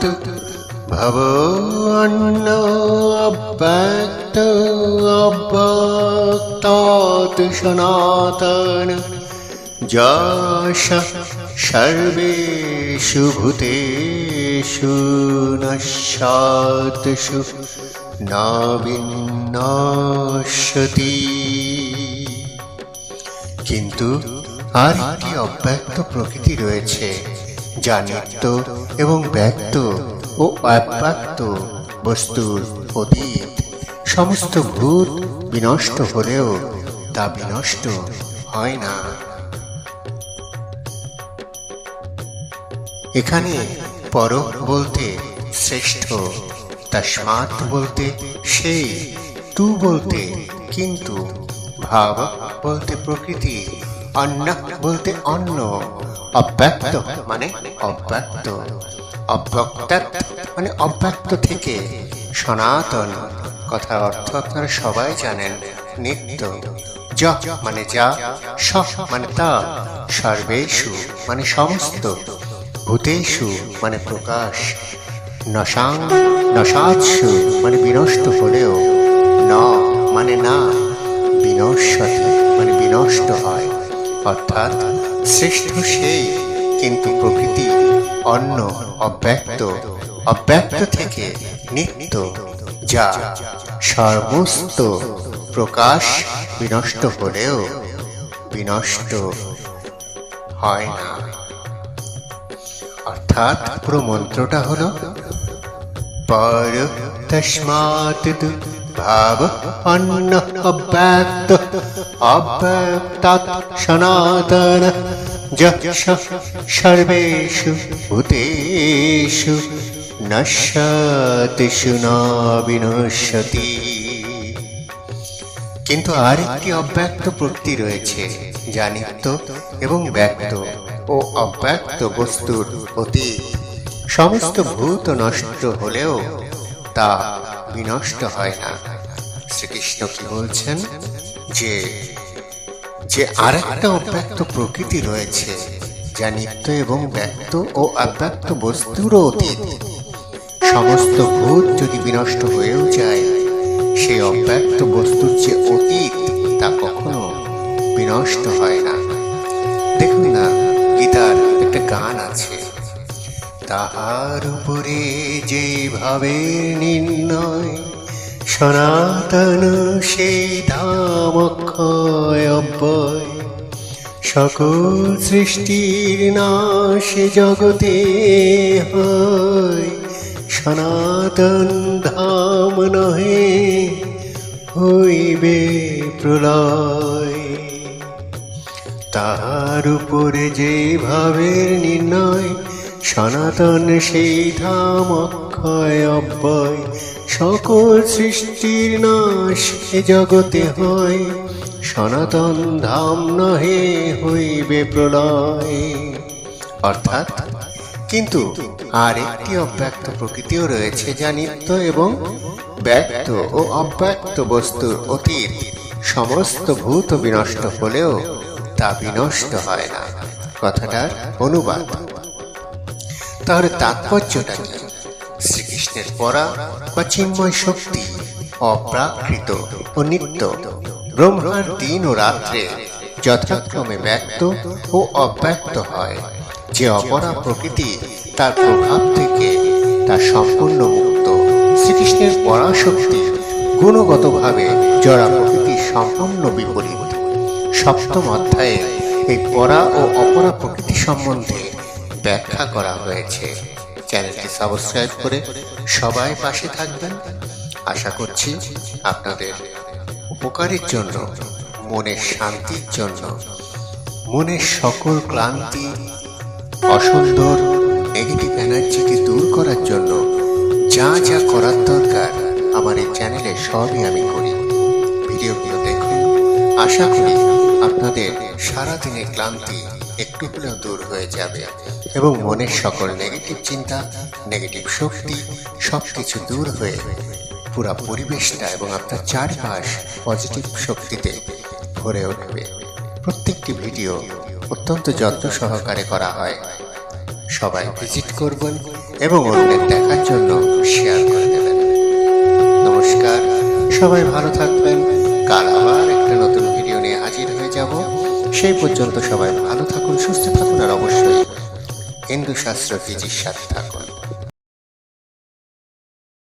তু ভব অন্ন অব্যক্ত অব্যক্তাৎ সনাতন যশ সর্বেষু ভূতেষু নশ্যাৎসু না বিনাশতি কিন্তু আর একটি অব্যক্ত প্রকৃতি রয়েছে। যা নিত্য এবং ব্যক্ত ও অব্যক্ত বস্তুর অতীত। সমস্ত ভূত বিনষ্ট হলেও তা বিনষ্ট হয় না। এখানে পর বলতে শ্রেষ্ঠ, তস্মাৎ বলতে সেই, তু বলতে কিন্তু ভাব বলতে প্রকৃতি। অন্ন বলতে অন্ন। অব্যক্ত মানে অব্যক্ত। অব্যক্ত মানে অব্যক্ত থেকে সনাতন। কথার অর্থ আপনারা সবাই জানেন, নিত্য। য মানে যা, স মানে তা। সর্বেষু মানে সমস্ত। ভূতেষু মানে প্রকাশ। নশাং নশাৎসু মানে বিনষ্ট হলেও। ন মানে না, বিনশ্বতি মানে বিনষ্ট হয়। অর্থাৎ শ্রেষ্ঠ সেই, কিন্তু প্রকৃতি অন্য, অব্যক্ত অব্যক্ত থেকে নিত্য, যা সর্বস্ত প্রকাশ বিনষ্ট হলেও বিনষ্ট হয় না। অর্থাৎ পুরো মন্ত্রটা হলো পর তস্মাৎ তু ভাব অন্ন অব্যক্ত অব্যক্তাৎ সনাতন সর্বেষু ভূতেষু নশ্যতিষু না বিনশ্যতি কিন্তু আর একটি অব্যক্ত প্রকৃতি রয়েছে যা নিত্য এবং ব্যক্ত ও অব্যক্ত বস্তুর অতীত। সমস্ত ভূত নষ্ট হলেও তা বিনষ্ট হয় না। শ্রীকৃষ্ণ কি বলছেন? যে যে আর একটা অব্যক্ত প্রকৃতি রয়েছে, যা নিত্য এবং ব্যক্ত ও অব্যক্ত বস্তুরও অতীত। সমস্ত ভূত যদি বিনষ্ট হয়েও যায়, সেই অব্যক্ত বস্তুর যে অতীত, তা কখনো বিনষ্ট হয় না। দেখুন না, গীতার একটা গান আছে। তাহার উপরে যে ভাবের নির্ণয়, সনাতন সেই ধাম অক্ষয় অব্যয়। সকল সৃষ্টির নাশ জগতে হয়, সনাতন ধাম নহে হইবে প্রলয়। তাহার উপরে যে ভাবের নির্ণয় সনাতন সেই ধাম অক্ষয় অব্যয়। সকল সৃষ্টির নাশ এ জগতে হয়। সনাতন ধাম নহে হইবে প্রলয়। অর্থাৎ, কিন্তু আর একটি অব্যক্ত প্রকৃতিও রয়েছে যা নিত্য এবং ব্যক্ত ও অব্যক্ত বস্তুর অতীত। সমস্ত ভূত বিনষ্ট হলেও তা বিনষ্ট হয় না। কথাটার অনুবাদ। তার তাৎপর্যটা কি? শ্রীকৃষ্ণের পরা বা চিন্ময় শক্তি, অপ্রাকৃত ও নিত্য, ব্রহ্মার দিন ও রাত্রে যথাক্রমে ব্যক্ত ও অব্যক্ত হয়, যে অপরা প্রকৃতি তার প্রভাব থেকে তা সম্পূর্ণ মুক্ত। শ্রীকৃষ্ণের পরাশক্তি গুণগতভাবে জড়া প্রকৃতির সম্পূর্ণ বিপরীত। সপ্তম অধ্যায়ে এই পরা ও অপরা প্রকৃতি সম্বন্ধে ব্যাখ্যা করা হয়েছে। চ্যানেলটি সাবস্ক্রাইব করে সবাই পাশে থাকবেন। আশা করছি আপনাদের উপকারের জন্য মনের শান্তির জন্য মনের সকল ক্লান্তি, অসুন্দর নেগেটিভ এনার্জিকে দূর করার জন্য যা যা করার দরকার আমার এই চ্যানেলে সবই আমি করি। ভিডিওগুলো দেখুন। আশা করি আপনাদের সারাদিনের ক্লান্তি একটু হলেও দূর হয়ে যাবে। এবং মনের সকল নেগেটিভ চিন্তা নেগেটিভ শক্তি সব কিছু দূর হয়ে পুরো পরিবেশটা এবং আপনার চারপাশ পজিটিভ শক্তিতে ভরে উঠবে। প্রত্যেকটি ভিডিও অত্যন্ত যত্ন সহকারে করা হয়। সবাই ভিজিট করবেন এবং অন্যের দেখার জন্য শেয়ার করে দেবেন। নমস্কার, সবাই ভালো থাকবেন। কাল আবার সেই পর্যন্ত সবাই ভালো থাকুন সুস্থ থাকুন আর অবশ্যই হিন্দু শাস্ত্র ফিজির সাথে থাকুন।